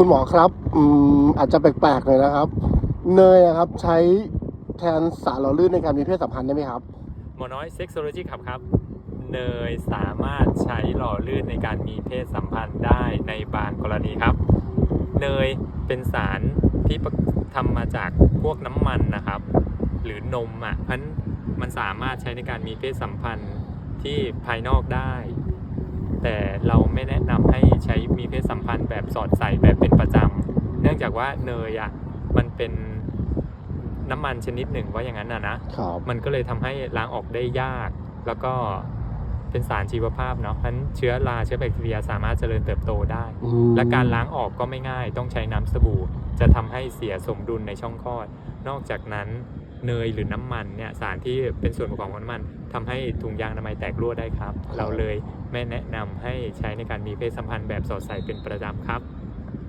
คุณหมอครับอืมอาจจะแปลกๆเลยนะครับ เนยอะครับใช้แทนสารหล่อลื่นในการมีเพศสัมพันธ์ได้ไหมครับ หมอน้อยเซ็กโซโลจีครับครับ เนยสามารถใช้หล่อลื่นในการมีเพศสัมพันธ์ได้ในบางกรณีครับ เนยเป็นสารที่ทำมาจากพวกน้ำมันนะครับ หรือนมอะเพราะฉะนั้นมันสามารถใช้ในการมีเพศสัมพันธ์ที่ภายนอกได้ แต่เราไม่แนะนำให้ใช้ สัมพันธ์แบบสอดใส่แบบเป็นประจำเนื่องจากว่าเนยอะมันเป็นน้ำมันชนิดหนึ่งว่าอย่างนั้นนะนะครับมันก็เลยทำให้ล้างออกได้ยาก แล้วก็เป็นสารชีวภาพเนาะเพราะฉะนั้นเชื้อราเชื้อแบคทีเรียสามารถเจริญเติบโตได้อืมและการล้างออกก็ไม่ง่าย ต้องใช้น้ำสบู่ จะทำให้เสียสมดุลในช่องคลอด นอกจากนั้น เนยหรือน้ำมันเนี่ยสารที่เป็นส่วนประกอบของน้ำมันทำให้ถุงยางอนามัยแตกรั่วได้ครับ เราเลยไม่แนะนำให้ใช้ในการมีเพศสัมพันธ์แบบสอดใส่เป็นประจำครับ